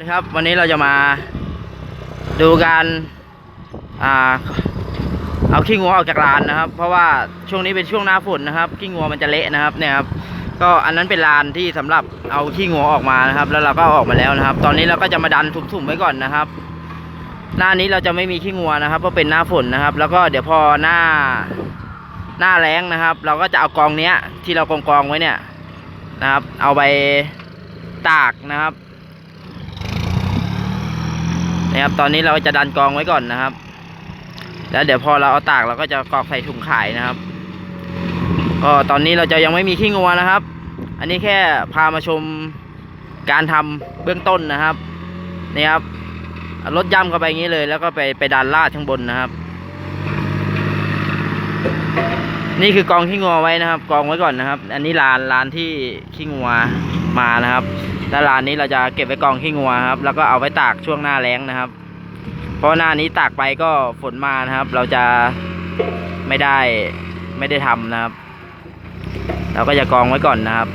นะครับวันนี้เราจะมาดูการอ่าเอาขี้งัวออกจากลานนะครับ เพราะว่าช่วงนี้เป็นช่วงหน้าฝนนะครับขี้งัวมันจะเละนะครับเนี่ยครับก็อันนั้นเป็นลานที่สำหรับเอาขี้งัวออกมานะครับ แล้วเราก็ออกมาแล้วนะครับ ตอนนี้เราก็จะมาดันถุมๆไว้ก่อนนะครับ หน้านี้เราจะไม่มีขี้งัวนะครับเพราะเป็นหน้าฝนนะครับ แล้วก็เดี๋ยวพอหน้าหน้าแล้งนะครับ เราก็จะเอากองเนี้ยที่เรากองกองไว้เนี่ยนะครับ เอาไปตากนะครับ นะครับ ตอนนี้เราจะดันกองไว้ก่อนนะครับ แล้วเดี๋ยวพอเราเอาตากเราก็จะกรอกใส่ถุงขายนะครับ ก็ตอนนี้เราจะยังไม่มีขี้งัวนะครับ อันนี้แค่พามาชมการทำเบื้องต้นนะครับนี่ครับรถย่ำเข้าไปอย่างนี้เลย แล้วก็ไปไปดันลาดข้างบนนะครับ นี่คือกองขี้งัวไว้นะครับ กองไว้ก่อนนะครับ อันนี้ลานลานที่ขี้งัวมานะครับ แล้วลานนี้เราจะเก็บไว้กองขี้งัวครับ แล้วก็เอาไว้ตากช่วงหน้าแล้งนะครับ เพราะหน้านี้ตากไปก็ฝนมานะครับ เราจะไม่ได้ไม่ได้ทำนะครับ เราก็จะกองไว้ก่อนนะครับ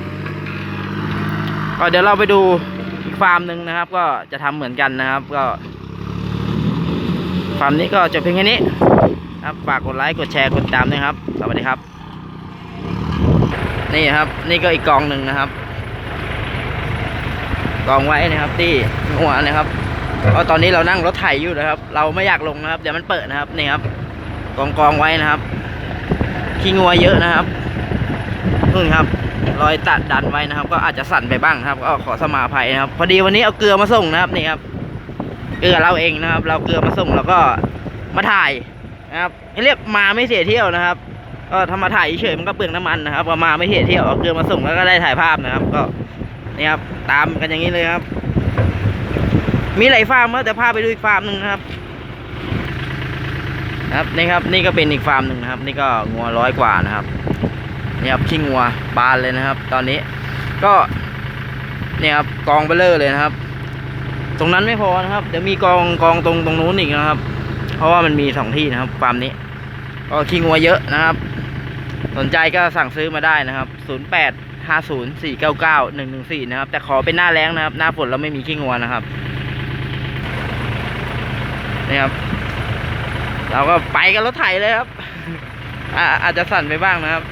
ก็เดี๋ยวเราไปดูอีกฟาร์มหนึ่งนะครับ ก็จะทำเหมือนกันนะครับ ก็ฟาร์มนี้ก็จบเพียงแค่นี้ครับฝากกดไลค์กดแชร์กดติดตามด้วยครับ สวัสดีครับ นี่ครับ นี่ก็อีกกองหนึ่งนะครับ กองไว้นะครับ ที่หัวนะครับเพราะตอนนี้เรานั่งรถไถอยู่นะครับ เราไม่อยากลงนะครับเดี๋ยวมันเปิดนะครับนี่ครับกองกองไว้นะครับขี้งัวเยอะนะครับนู่นครับ รอยตัดดันไว้นะครับ ก็อาจจะสั่นไปบ้างครับ ก็ขอสมาภัยนะครับ พอดีวันนี้เอาเกลือมาส่งนะครับนี่ครับเกลือเราเองนะครับ เราเกลือมาส่งแล้วก็มาถ่ายนะครับเรียกมาไม่เสียเที่ยวนะครับก็ทำมาถ่ายเฉยๆมันก็เปลืองน้ำมันนะครับพอมาไม่เสียเที่ยวเอาเกลือมาส่งแล้วก็ได้ถ่ายภาพนะครับ ก็ นี่ครับตามกันอย่างนี้เลยครับ มีหลายฟาร์มครับแต่พาไปดูอีกฟาร์มหนึ่งนะครับ ครับนี่ครับนี่ก็เป็นอีกฟาร์มหนึ่งนะครับ นี่ก็งัวร้อยกว่านะครับนี่ครับขี้งัวบานเลยนะครับ ตอนนี้ก็เนี่ยครับกองเบลเลอร์เลยนะครับ ตรงนั้นไม่พอนะครับเดี๋ยวมีกองกองตรงตรงนู้นอีกนะครับ เพราะว่ามันมีสองที่นะครับฟาร์มนี้ก็ขี้งัวเยอะนะครับ สนใจก็สั่งซื้อมาได้นะครับ0 8 5 0 4 9 9 1 1 4 นะครับ แต่ขอเป็นหน้าแรงนะครับ หน้าฝนเราไม่มีขี้งัวนะครับนี่ครับ เราก็ไปกันรถไถเลยครับอาอาจจะสั่นไปบ้างนะครับ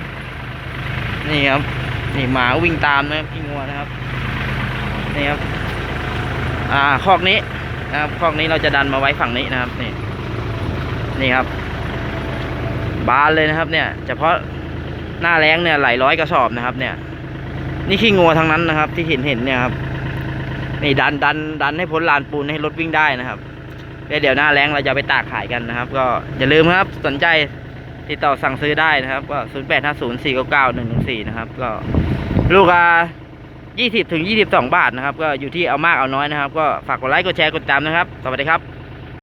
นี่ครับ นี่หมาวิ่งตามนะครับขี้งัวนะครับ นี่ครับ อ่าคอกนี้นะครับคอกนี้เราจะดันมาไว้ฝั่งนี้นะครับ นี่ นี่ครับ บานเลยนะครับ เนี่ยเฉพาะหน้าแรงเนี่ยหลายร้อยกระสอบนะครับ เนี่ย นี่ขี้งัวทั้งนั้นนะครับ ที่เห็นเห็นเนี่ยครับนี่ดันดันดันให้พ้นลานปูนให้รถวิ่งได้นะครับแล้วเดี๋ยวหน้าแรงเราจะไปตากขายกันนะครับ ก็อย่าลืมครับสนใจติดต่อสั่งซื้อได้นะครับ ก็0 8 5 0 4 9 9 1 1 4นย์สี่เก้าเก้าหนึ่งหนึ่งสี่นะครับ ก็ลูกละ20ถึง22บาทนะครับ ก็อยู่ที่เอามากเอาน้อยนะครับ ก็ฝากกดไลค์กดแชร์กดติดตามนะครับ สวัสดีครับ